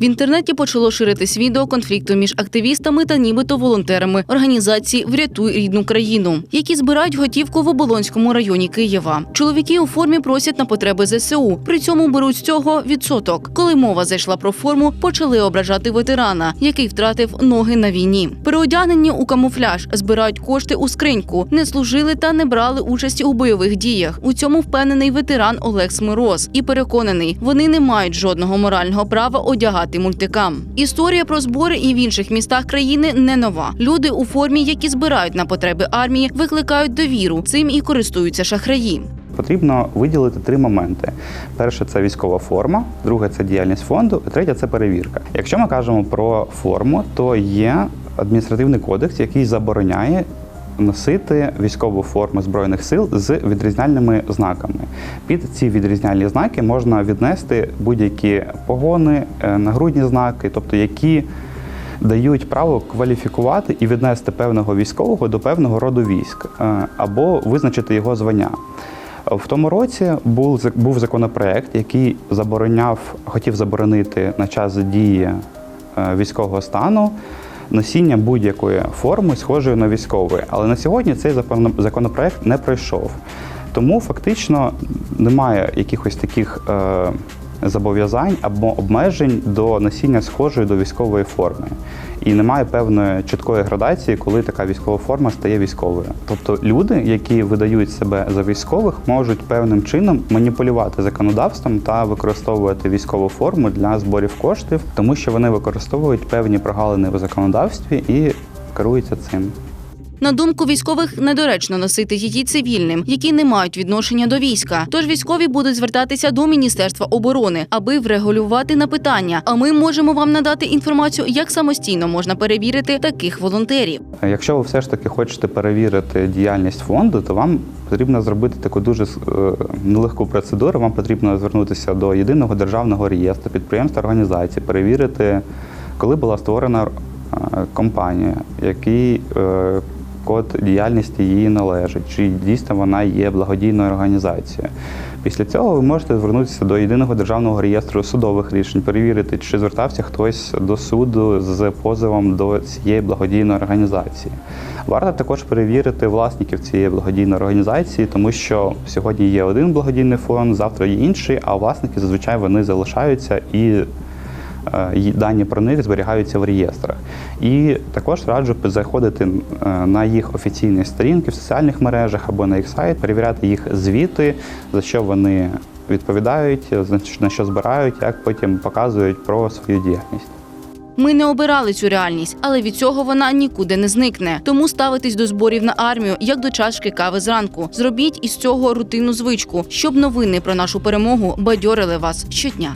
В інтернеті почало ширитись відео конфлікту між активістами та нібито волонтерами організації Врятуй рідну країну, які збирають готівку в Оболонському районі Києва. Чоловіки у формі просять на потреби ЗСУ. При цьому беруть з цього відсоток. Коли мова зайшла про форму, почали ображати ветерана, який втратив ноги на війні. Переодягнені у камуфляж збирають кошти у скриньку, не служили та не брали участі у бойових діях. У цьому впевнений ветеран Олег Смироз і переконаний, вони не мають жодного морального права одягати мультикам. Історія про збори і в інших містах країни не нова. Люди у формі, які збирають на потреби армії, викликають довіру. Цим і користуються шахраї. Потрібно виділити три моменти: перше це військова форма, друге це діяльність фонду, і третє це перевірка. Якщо ми кажемо про форму, то є адміністративний кодекс, який забороняє. Носити військову форму збройних сил з відрізняльними знаками. Під ці відрізняльні знаки можна віднести будь-які погони, е, нагрудні знаки, тобто які дають право кваліфікувати і віднести певного військового до певного роду військ е, або визначити його звання. В тому році був був законопроект, який забороняв, хотів заборонити на час дії е, військового стану носіння будь-якої форми, схожої на військової. Але на сьогодні цей закон- законопроект не пройшов. Тому фактично немає якихось таких е, зобов'язань або обмежень до носіння схожої до військової форми. І немає певної чіткої градації, коли така військова форма стає військовою. Тобто люди, які видають себе за військових, можуть певним чином маніпулювати законодавством та використовувати військову форму для зборів коштів, тому що вони використовують певні прогалини в законодавстві і керуються цим. На думку військових, недоречно носити її цивільним, які не мають відношення до війська. Тож військові будуть звертатися до Міністерства оборони, аби врегулювати на питання. А ми можемо вам надати інформацію, як самостійно можна перевірити таких волонтерів. Якщо ви все ж таки хочете перевірити діяльність фонду, то вам потрібно зробити таку дуже е, нелегку процедуру. Вам потрібно звернутися до єдиного державного реєстру підприємств та організацій, перевірити, коли була створена е, компанія, е, код діяльності її належить, чи дійсно вона є благодійною організацією. Після цього ви можете звернутися до єдиного державного реєстру судових рішень, перевірити, чи звертався хтось до суду з позовом до цієї благодійної організації. Варто також перевірити власників цієї благодійної організації, тому що сьогодні є один благодійний фонд, завтра є інший, а власники зазвичай вони залишаються і дані про них зберігаються в реєстрах. І також раджу заходити е, на їх офіційні сторінки в соціальних мережах або на їх сайт, перевіряти їх звіти, за що вони відповідають, за- на що збирають, як потім показують про свою діяльність. Ми не обирали цю реальність, але від цього вона нікуди не зникне. Тому ставитись до зборів на армію як до чашки кави зранку. Зробіть із цього рутинну звичку, щоб новини про нашу перемогу бадьорили вас щодня.